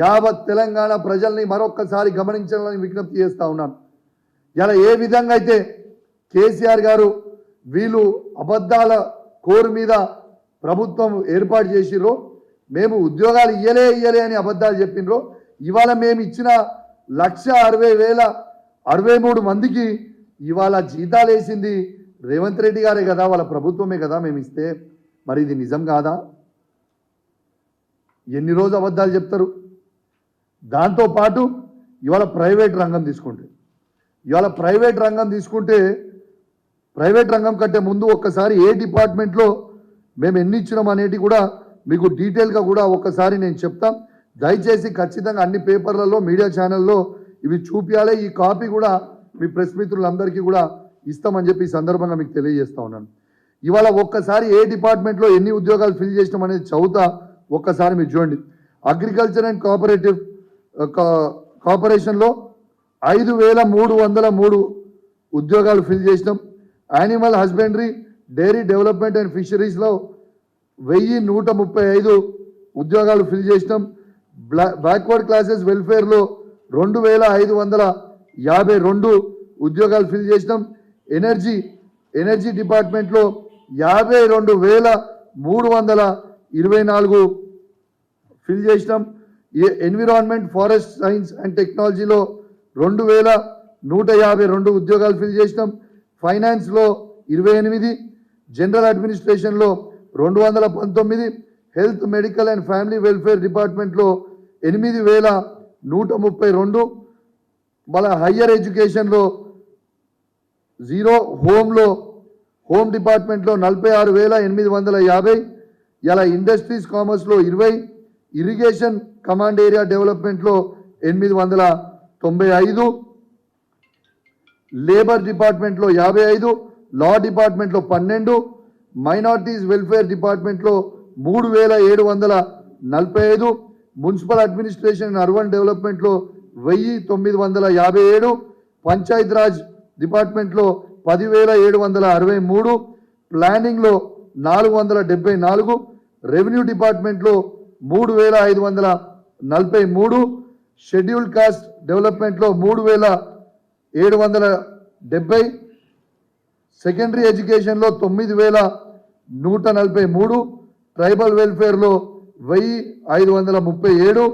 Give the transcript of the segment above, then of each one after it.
యావత్ తెలంగాణ ప్రజల్ని మరొక్కసారి గమనించాలని విజ్ఞప్తి చేస్తూ ఉన్నాను. ఇలా ఏ విధంగా అయితే కేసీఆర్ గారు వీళ్ళు అబద్ధాల కోరు మీద ప్రభుత్వం ఏర్పాటు చేసిర్రో మేము ఉద్యోగాలు ఇయ్యలే ఇయ్యలే అని అబద్ధాలు చెప్పినరో ఇవాళ మేము ఇచ్చిన లక్ష అరవై వేల అరవై మూడు మందికి ఇవాళ జీతాలు వేసింది రేవంత్ రెడ్డి గారే కదా వాళ్ళ ప్రభుత్వమే కదా మేము ఇస్తే. మరి ఇది నిజం కాదా? ఎన్ని రోజు అబద్ధాలు చెప్తారు? దాంతోపాటు ఇవాళ ప్రైవేట్ రంగం తీసుకుంటే ఇవాళ ప్రైవేట్ రంగం తీసుకుంటే ప్రైవేట్ రంగం కంటే ముందు ఒక్కసారి ఏ డిపార్ట్మెంట్లో మేము ఎన్ని ఇచ్చినాం అనేది కూడా మీకు డీటెయిల్గా కూడా ఒక్కసారి నేను చెప్తాం. దయచేసి ఖచ్చితంగా అన్ని పేపర్లలో మీడియా ఛానల్లో ఇవి చూపించాలి. ఈ కాపీ కూడా మీ ప్రెస్ మిత్రులందరికీ కూడా ఇస్తామని చెప్పి ఈ సందర్భంగా మీకు తెలియజేస్తా ఉన్నాను. ఇవాళ ఒక్కసారి ఏ డిపార్ట్మెంట్లో ఎన్ని ఉద్యోగాలు ఫిల్ చేసినాం అనేది చదువుతా ఒక్కసారి మీరు చూడండి. అగ్రికల్చర్ అండ్ కోఆపరేటివ్ కార్పొరేషన్లో ఐదు వేల మూడు వందల మూడు ఉద్యోగాలు ఫిల్ చేసినాం. Animal husbandry dairy development and ఫిషరీస్లో వెయ్యి నూట ముప్పై ఐదు ఉద్యోగాలు ఫిల్ చేసినాం. బ్లా బ్యాక్వర్డ్ క్లాసెస్ వెల్ఫేర్లో రెండు వేల ఐదు వందల యాభై రెండు ఉద్యోగాలు ఫిల్ చేసినాం. ఎనర్జీ ఎనర్జీ డిపార్ట్మెంట్లో యాభై రెండు వేల మూడు వందల ఇరవై నాలుగు ఫిల్ చేసినాం. ఎన్విరాన్మెంట్ ఫారెస్ట్ సైన్స్ అండ్ టెక్నాలజీలో రెండు వేల నూట యాభై రెండు ఉద్యోగాలు ఫిల్ చేసినాం. ఫైనాన్స్లో ఇరవై ఎనిమిది జనరల్ అడ్మినిస్ట్రేషన్లో రెండు వందల పంతొమ్మిది health medical and family welfare డిపార్ట్మెంట్లో ఎనిమిది వేల నూట ముప్పై రెండు మళ్ళీ హయ్యర్ ఎడ్యుకేషన్లో జీరో హోమ్లో హోమ్ డిపార్ట్మెంట్లో నలభై ఆరు వేల ఎనిమిది వందల యాభై ఇలా ఇండస్ట్రీస్ కామర్స్లో ఇరవై ఇరిగేషన్ కమాండ్ ఏరియా డెవలప్మెంట్లో ఎనిమిది వందల తొంభై ఐదు లేబర్ డిపార్ట్మెంట్లో యాభై ఐదు లా డిపార్ట్మెంట్లో పన్నెండు మైనార్టీస్ వెల్ఫేర్ డిపార్ట్మెంట్లో మూడు వేల ఏడు వందల నలభై ఐదు మున్సిపల్ అడ్మినిస్ట్రేషన్ అండ్ అర్బన్ డెవలప్మెంట్లో వెయ్యి తొమ్మిది వందల యాభై ఏడు పంచాయత్ రాజ్ డిపార్ట్మెంట్లో పదివేల ఏడు వందల అరవై మూడు ప్లానింగ్లో నాలుగు వందల డెబ్బై నాలుగు రెవెన్యూ డిపార్ట్మెంట్లో మూడు వేల ఐదు వందల నలభై మూడు. షెడ్యూల్డ్ కాస్ట్ డెవలప్మెంట్లో మూడు వేల ఏడు వందల డెబ్బై సెకండరీ ఎడ్యుకేషన్లో తొమ్మిది వేల నూట నలభై మూడు. ట్రైబల్ వెల్ఫేర్లో వెయ్యి ఐదు వందల ముప్పై ఏడు.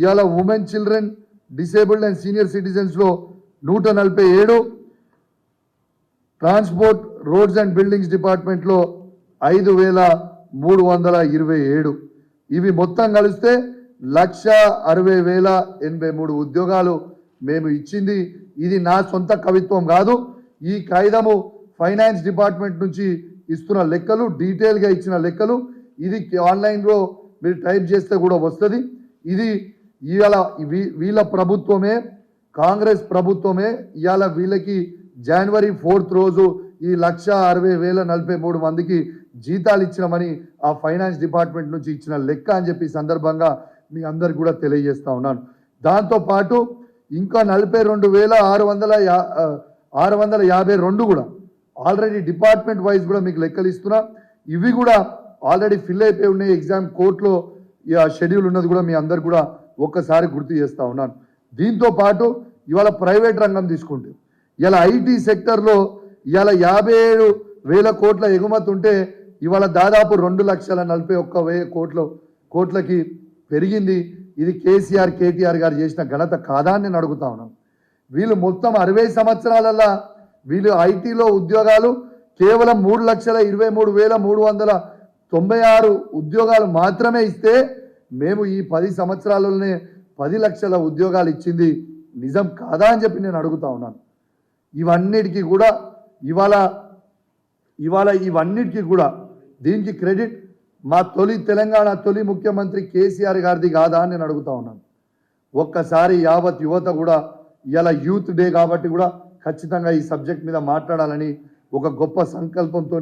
ఇవాళ women children disabled and senior సిటిజన్స్లో నూట నలభై ఏడు. ట్రాన్స్పోర్ట్ రోడ్స్ అండ్ బిల్డింగ్స్ డిపార్ట్మెంట్లో ఐదు వేల మూడు వందల ఇరవై ఏడు. ఇవి మొత్తం కలిస్తే లక్ష అరవై వేల ఎనభై మూడు ఉద్యోగాలు మేము ఇచ్చింది. ఇది నా సొంత కవిత్వం కాదు. ఈ కాగితము ఫైనాన్స్ డిపార్ట్మెంట్ నుంచి ఇస్తున్న లెక్కలు డీటెయిల్గా ఇచ్చిన లెక్కలు ఇది ఆన్లైన్లో మీరు టైప్ చేస్తే కూడా వస్తుంది. ఇది ఇవాళ వీ- వీళ్ళ ప్రభుత్వమే కాంగ్రెస్ ప్రభుత్వమే ఇవాళ వీళ్ళకి జనవరి ఫోర్త్ రోజు ఈ లక్ష అరవై వేల నలభై మూడు మందికి జీతాలు ఇచ్చినామని ఆ ఫైనాన్స్ డిపార్ట్మెంట్ నుంచి ఇచ్చిన లెక్క అని చెప్పి సందర్భంగా మీ అందరికి కూడా తెలియజేస్తా ఉన్నాను. దాంతోపాటు ఇంకా నలభై రెండు వేల ఆరు వందల యా ఆరు వందల యాభై రెండు కూడా ఆల్రెడీ డిపార్ట్మెంట్ వైజ్ కూడా మీకు లెక్కలు ఇస్తున్నా. ఇవి కూడా ఆల్రెడీ ఫిల్ అయిపోయి ఉన్నాయి ఎగ్జామ్ కోర్టులో షెడ్యూల్ ఉన్నది కూడా మీ అందరు కూడా ఒక్కసారి గుర్తు చేస్తూ ఉన్నాను. దీంతో పాటు ఇవాళ ప్రైవేట్ రంగం తీసుకుంటే ఇలా ఐటీ సెక్టర్లో ఇవాళ యాభై ఏడు వేల కోట్ల ఎగుమతి ఉంటే ఇవాళ దాదాపు రెండు లక్షల నలభై ఒక్క వే కోట్ల కోట్లకి పెరిగింది. ఇది కేసీఆర్ కేటీఆర్ గారు చేసిన ఘనత కాదా అని నేను అడుగుతా ఉన్నాను. వీళ్ళు మొత్తం అరవై సంవత్సరాలల్లా వీళ్ళు ఐటీలో ఉద్యోగాలు కేవలం మూడు లక్షల ఇరవై మూడు వేల మూడు వందల తొంభై ఆరు ఉద్యోగాలు మాత్రమే ఇస్తే మేము ఈ పది సంవత్సరాలలోనే పది లక్షల ఉద్యోగాలు ఇచ్చింది నిజం కాదా అని చెప్పి నేను అడుగుతా ఉన్నాను. ఇవన్నిటికీ కూడా ఇవాళ ఇవాళ ఇవన్నిటికీ కూడా దీనికి క్రెడిట్ మా తొలి తెలంగాణ తొలి ముఖ్యమంత్రి కేసీఆర్ గారిది కాదా అని నేను అడుగుతా ఉన్నాను. ఒక్కసారి యావత్ యువత కూడా ఇలా యూత్ డే కాబట్టి కూడా ఖచ్చితంగా ఈ సబ్జెక్ట్ మీద మాట్లాడాలని ఒక గొప్ప సంకల్పంతో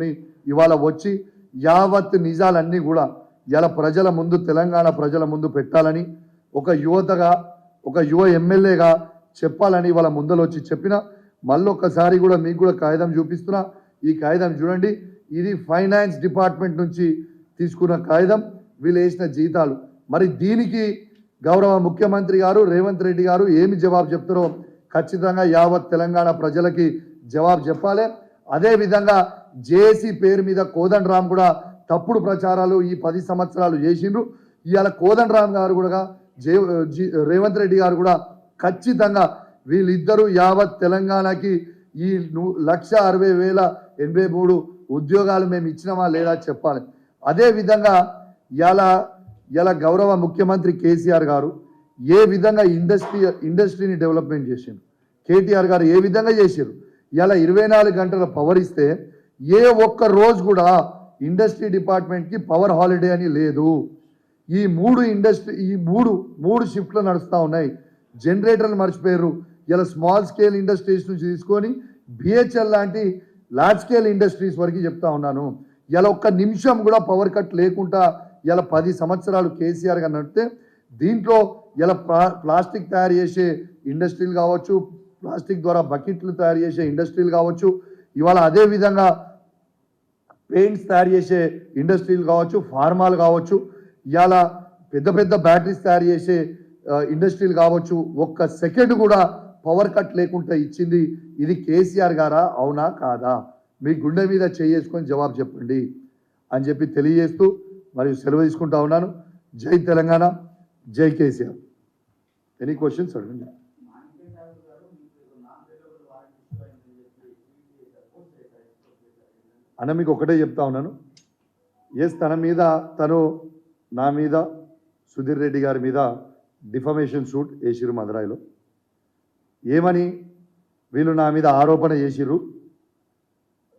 ఇవాళ వచ్చి యావత్ నిజాలన్నీ కూడా ఇలా ప్రజల ముందు తెలంగాణ ప్రజల ముందు పెట్టాలని ఒక యువతగా ఒక యువ ఎమ్మెల్యేగా చెప్పాలని వాళ్ళ ముందలో వచ్చి చెప్పిన మళ్ళొక్కసారి కూడా మీకు కూడా కాగితం చూపిస్తున్నా. ఈ కాగితం చూడండి ఇది ఫైనాన్స్ డిపార్ట్మెంట్ నుంచి తీసుకున్న కాగితం వీళ్ళు వేసిన జీతాలు. మరి దీనికి గౌరవ ముఖ్యమంత్రి గారు రేవంత్ రెడ్డి గారు ఏమి జవాబు చెప్తారో ఖచ్చితంగా యావత్ తెలంగాణ ప్రజలకి జవాబు చెప్పాలి. అదేవిధంగా జేఏసీ పేరు మీద కోదండరామ్ కూడా తప్పుడు ప్రచారాలు ఈ పది సంవత్సరాలు చేసిండ్రు. ఇవాళ కోదండ రామ్ గారు కూడా జే రేవంత్ రెడ్డి గారు కూడా ఖచ్చితంగా వీళ్ళిద్దరూ యావత్ తెలంగాణకి ఈ లక్ష అరవై వేల ఎనభై మూడు ఉద్యోగాలు మేము ఇచ్చినామా లేదా చెప్పాలి. అదే విధంగా ఇలా ఇలా గౌరవ ముఖ్యమంత్రి కేసీఆర్ గారు ఏ విధంగా ఇండస్ట్రీ ఇండస్ట్రీని డెవలప్మెంట్ చేసిండు? కేటీఆర్ గారు ఏ విధంగా చేశారు ఇలా ఇరవై నాలుగు గంటల పవర్ ఇస్తే ఏ ఒక్క రోజు కూడా ఇండస్ట్రీ డిపార్ట్మెంట్కి పవర్ హాలిడే అని లేదు. ఈ మూడు ఇండస్ట్రీ ఈ మూడు మూడు షిఫ్ట్లు నడుస్తూ ఉన్నాయి. జనరేటర్లు మర్చిపోయారు ఇలా స్మాల్ స్కేల్ ఇండస్ట్రీస్ నుంచి తీసుకొని బిహెచ్ఎల్ లాంటి లార్జ్ స్కేల్ ఇండస్ట్రీస్ వరకు చెప్తా ఉన్నాను. ఇలా ఒక్క నిమిషం కూడా పవర్ కట్ లేకుండా ఇలా పది సంవత్సరాలు కేసీఆర్ గారు నడితే దీంట్లో ఇలా ప్లా ప్లాస్టిక్ తయారు చేసే ఇండస్ట్రీలు కావచ్చు ప్లాస్టిక్ ద్వారా బకెట్లు తయారు చేసే ఇండస్ట్రీలు కావచ్చు ఇవాళ అదే విధంగా పెయింట్స్ తయారు చేసే ఇండస్ట్రీలు కావచ్చు ఫార్మాలు కావచ్చు ఇవాళ పెద్ద పెద్ద బ్యాటరీస్ తయారు చేసే ఇండస్ట్రీలు కావచ్చు ఒక్క సెకండ్ కూడా పవర్ కట్ లేకుండా ఇచ్చింది ఇది కేసీఆర్ గారా? అవునా కాదా? మీ గుండె మీద చేసుకొని జవాబు చెప్పండి అని చెప్పి తెలియజేస్తూ మరియు సెలవు తీసుకుంటా ఉన్నాను. జై తెలంగాణ జై కేసీఆర్. ఎనీ క్వశ్చన్స్ అడగండి అన్న మీకు ఒకటే చెప్తా ఉన్నాను. ఎస్ తన మీద తను నా మీద సుధీర్ రెడ్డి గారి మీద డిఫమేషన్ సూట్ వేసిరు మదురాయిలో. ఏమని? వీళ్ళు నా మీద ఆరోపణ చేసిర్రు.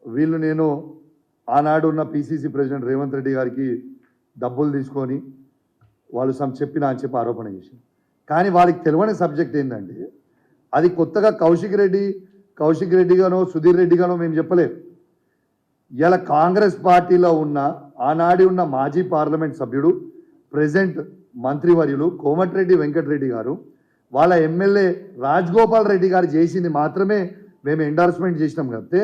వీళ్ళు నేను ఆనాడు ఉన్న పిసిసి ప్రెసిడెంట్ రేవంత్ రెడ్డి గారికి డబ్బులు తీసుకొని వాళ్ళు సమ్ చెప్పిన అని చెప్పి ఆరోపణ చేసింది. కానీ వాళ్ళకి తెలియని సబ్జెక్ట్ ఏంటంటే అది కొత్తగా కౌశిక్ రెడ్డి కౌశిక్ రెడ్డిగానో సుధీర్ రెడ్డిగానో మేము చెప్పలేదు ఇలా కాంగ్రెస్ పార్టీలో ఉన్న ఆనాడి ఉన్న మాజీ పార్లమెంట్ సభ్యుడు ప్రెసెంట్ మంత్రివర్యులు కోమటిరెడ్డి వెంకటరెడ్డి గారు వాళ్ళ ఎమ్మెల్యే రాజగోపాల్ రెడ్డి గారు చేసింది మాత్రమే మేము ఎండార్స్మెంట్ చేసినాం కాబట్టి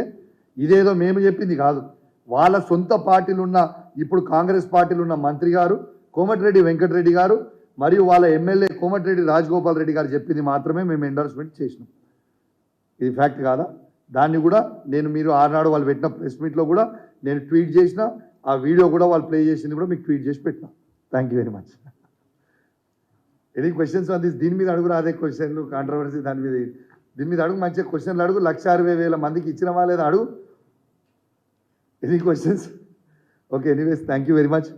ఇదేదో మేము చెప్పింది కాదు. వాళ్ళ సొంత పార్టీలు ఉన్న ఇప్పుడు కాంగ్రెస్ పార్టీలు ఉన్న మంత్రి గారు కోమటిరెడ్డి వెంకటరెడ్డి గారు మరియు వాళ్ళ ఎమ్మెల్యే కోమటిరెడ్డి రాజగోపాల్ రెడ్డి గారు చెప్పింది మాత్రమే మేము ఎండార్స్మెంట్ చేసినాం. ఇది ఫ్యాక్ట్ కాదా? దాన్ని కూడా నేను మీరు ఆనాడు వాళ్ళు పెట్టిన ప్రెస్ మీట్లో కూడా నేను ట్వీట్ చేసిన ఆ వీడియో కూడా వాళ్ళు ప్లే చేసింది కూడా మీకు ట్వీట్ చేసి పెట్టిన. Thank you very much any questions on this దీని మీద అడుగు అదే క్వశ్చన్లు కాంట్రవర్సీ దాని మీద. దీని మీద అడుగు మంచిగా క్వశ్చన్లు అడుగు. లక్ష అరవై వేల మందికి ఇచ్చినవా లేదా అడుగు. Any questions okay anyways thank you very much